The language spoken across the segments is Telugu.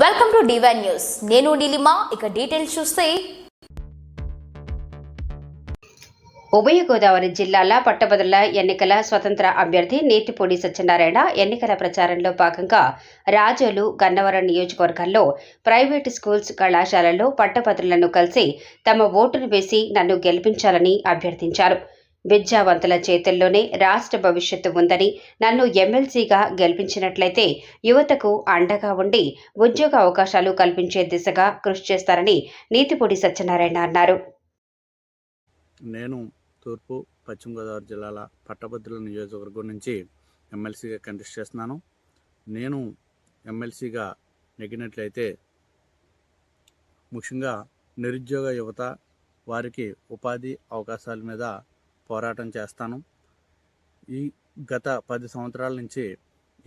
వెల్కమ్ టు డివైన్ న్యూస్ నేను నీలిమా ఇక డీటెయిల్స్ చూస్తే. ఉభయ గోదావరి జిల్లాల పట్టభద్రుల ఎన్నికల స్వతంత్ర అభ్యర్థి నేతిపూడి సత్యనారాయణ ఎన్నికల ప్రచారంలో భాగంగా రాజోలు గన్నవరం నియోజకవర్గాల్లో ప్రైవేటు స్కూల్స్ కళాశాలల్లో పట్టభద్రులను కలిసి తమ ఓటును వేసి నన్ను గెలిపించాలని అభ్యర్థించారు. విద్యావంతుల చేతుల్లోనే రాష్ట్ర భవిష్యత్తు ఉందని నన్ను ఎమ్మెల్సీగా గెలిపించినట్లయితే యువతకు అండగా ఉండి ఉద్యోగ అవకాశాలు కల్పించే దిశగా కృషి చేస్తారని నీతిపూడి సత్యనారాయణ అన్నారు. నేను తూర్పు పశ్చిమ గోదావరి జిల్లాల పట్టభద్రుల నియోజకవర్గం నుంచి ఎమ్మెల్సీగా కంటెస్ట్ చేస్తున్నాను. నేను ఎమ్మెల్సీగా నెగ్గినట్లయితే ముఖ్యంగా నిరుద్యోగ యువత వారికి ఉపాధి అవకాశాల మీద పోరాటం చేస్తాను. ఈ గత పది సంవత్సరాల నుంచి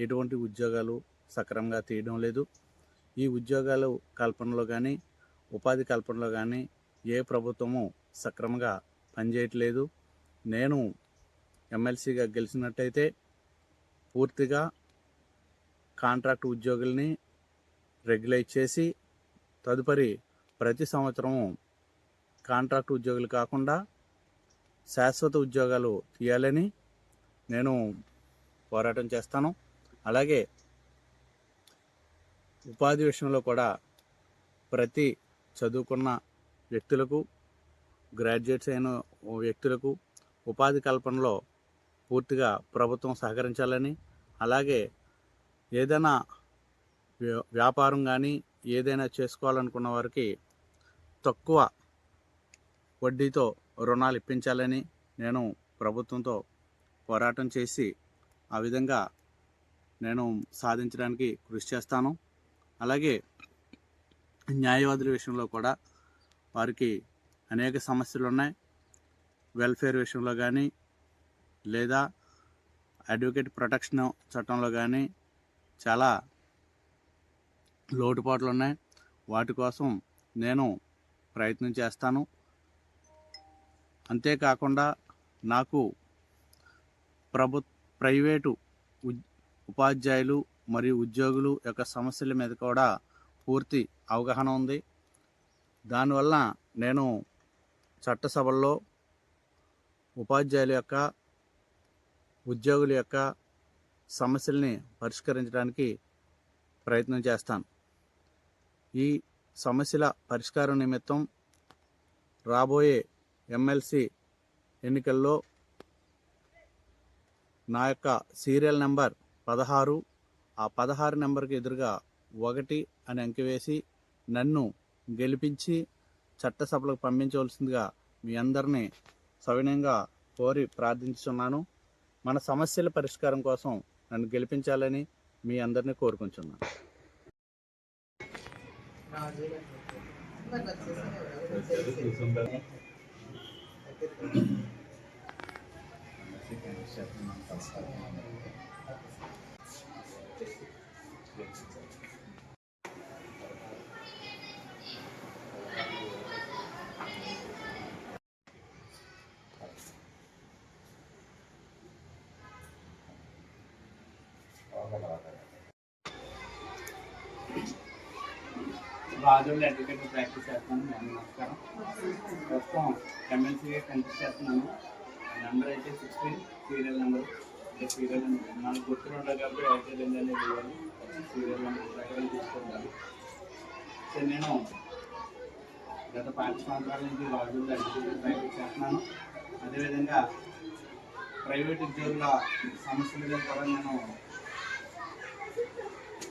ఎటువంటి ఉద్యోగాలు సక్రమంగా తీయడం లేదు. ఈ ఉద్యోగాలు కల్పనలో కానీ ఉపాధి కల్పనలో కానీ ఏ ప్రభుత్వము సక్రమంగా పనిచేయట్లేదు. నేను ఎమ్మెల్సీగా గెలిచినట్టయితే పూర్తిగా కాంట్రాక్ట్ ఉద్యోగుల్ని రెగ్యులేట్ చేసి తదుపరి ప్రతి సంవత్సరము కాంట్రాక్ట్ ఉద్యోగులు కాకుండా శాశ్వత ఉద్యోగాలు తీయాలని నేను పోరాటం చేస్తాను. అలాగే ఉపాధి విషయంలో కూడా ప్రతి చదువుకున్న వ్యక్తులకు గ్రాడ్యుయేట్స్ అయిన వ్యక్తులకు ఉపాధి కల్పనలో పూర్తిగా ప్రభుత్వం సహకరించాలని అలాగే ఏదైనా వ్యాపారం కానీ ఏదైనా చేసుకోవాలనుకున్న వారికి తక్కువ వడ్డీతో రుణాలు ఇప్పించాలని నేను ప్రభుత్వంతో పోరాటం చేసి ఆ విధంగా నేను సాధించడానికి కృషి చేస్తాను. అలాగే న్యాయవాదుల విషయంలో కూడా వారికి అనేక సమస్యలు ఉన్నాయి వెల్ఫేర్ విషయంలో కానీ లేదా అడ్వకేట్ ప్రొటెక్షన్ చట్టంలో కానీ చాలా లోటుపాట్లు ఉన్నాయి వాటి కోసం నేను ప్రయత్నం చేస్తాను. అంతేకాకుండా నాకు ప్రభు ప్రైవేటు ఉపాధ్యాయులు మరియు ఉద్యోగులు యొక్క సమస్యల మీద కూడా పూర్తి అవగాహన ఉంది. దానివల్ల నేను చట్టసభల్లో ఉపాధ్యాయుల యొక్క ఉద్యోగుల యొక్క సమస్యల్ని పరిష్కరించడానికి ప్రయత్నం చేస్తాను. ఈ సమస్యల పరిష్కారం నిమిత్తం రాబోయే ఎమ్మెల్సీ ఎన్నికల్లో నా యొక్క సీరియల్ నెంబర్ పదహారు. ఆ పదహారు నెంబర్కి ఎదురుగా ఒకటి అని అంకె వేసి నన్ను గెలిపించి చట్టసభలకు పంపించవలసిందిగా మీ అందరినీ సవినయంగా కోరి ప్రార్థించుతున్నాను మన సమస్యల పరిష్కారం కోసం నన్ను గెలిపించాలని మీ అందరినీ కోరుకుంటున్నాను. Thank you. Rajulu advocate practice చేస్తున్నాను. నేను నమస్కారం. ప్రస్తుతం ఎమ్మెల్సీగా కన్సిస్ట్ చేస్తున్నాను. నెంబర్ అయితే సిక్స్టీన్ సీరియల్ నెంబర్ అంటే సీరియల్ నెంబర్ నాకు గుర్తుండదు కాబట్టి అయితే రెండు అనేది ఇవ్వాలి సీరియల్ నెంబర్ ప్రకారం తీసుకుంటాను సో నేను గత పాంచ సంవత్సరాల నుంచి రాజుల్లో అడ్వకేట్ ప్రాక్టీస్ చేస్తున్నాను. అదేవిధంగా ప్రైవేట్ ఉద్యోగుల సమస్యల మీద కూడా నేను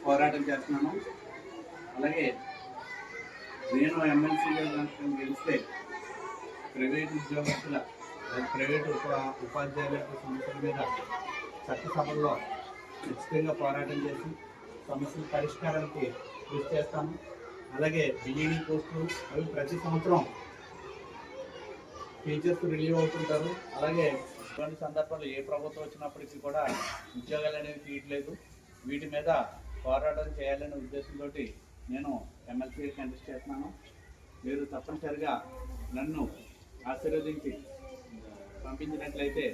పోరాటం చేస్తున్నాను. అలాగే నేను ఎమ్మెల్సీగా కనుక గెలిస్తే ప్రైవేట్ ఉద్యోగస్తుల ప్రైవేట్ ఉప ఉపాధ్యాయుల సమస్యల మీద చట్టసభల్లో ఖచ్చితంగా పోరాటం చేసి సమస్యల పరిష్కారానికి కృషి చేస్తాను అలాగే బిఈడి పోస్టులు అవి ప్రతి సంవత్సరం టీచర్స్ రిలీవ్ అవుతుంటారు. అలాగే ఇటువంటి సందర్భాలు ఏ ప్రభుత్వం వచ్చినప్పటికీ కూడా ఉద్యోగాలు అనేవి తీయట్లేదు. వీటి మీద పోరాటం చేయాలనే ఉద్దేశంతో నేను ఎమ్మెల్సీగా కంటెస్ట్ చేస్తున్నాను. మీరు తప్పనిసరిగా నన్ను ఆశీర్వదించి పంపించినట్లయితే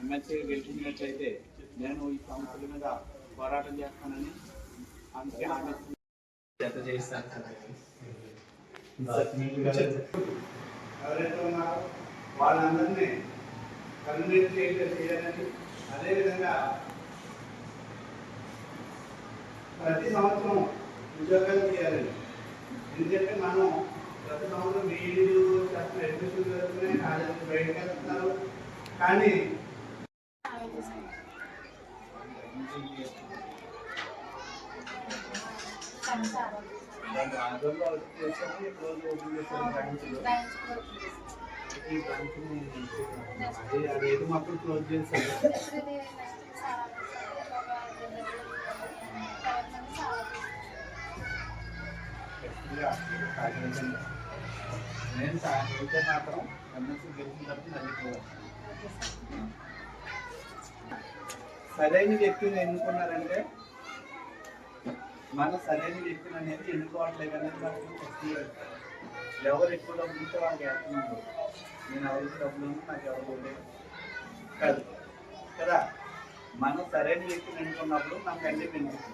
ఎమ్మెల్సీగా గెలిపించినట్లయితే నేను ఈ సమస్యల మీద పోరాటం చేస్తానని అందుకే జత చేస్తాను సార్ ఎవరైతే ఉన్నారో వాళ్ళందరినీ చేయాలని అదేవిధంగా ప్రతి సంవత్సరం ఉద్యోగాలు చేయాలండి ఎందుకంటే మనం ప్రతి సంవత్సరం వీళ్ళు చేస్తున్న అడ్మిషన్ జరుగుతున్నాయి కాలేజీ బయటకు వెళ్తున్నారు. కానీ ఓపెన్ బ్రాంచ్లు ఈ బ్రాంచ్ని అదే అదేదో మొత్తం క్లోజ్ చేస్తారు నేను అయితే మాత్రం ఎంఎస్సీ గెలిచిన తర్వాత మళ్ళీ సరైన వ్యక్తిని ఎన్నుకున్నారంటే మన సరైన వ్యక్తిని అనేది ఎన్నుకోవట్లేదు అనేది మనకు ఖచ్చితంగా ఎవరు ఎక్కువ డబ్బులు ఉంటే వాళ్ళకి వేస్తున్నారు నేను ఎవరికి డబ్బులు ఉంది నాకు ఎవరు లేదు కాదు. కదా? మనం సరైన వ్యక్తిని ఎన్నుకున్నప్పుడు మనకు అన్ని పెంచుతుంది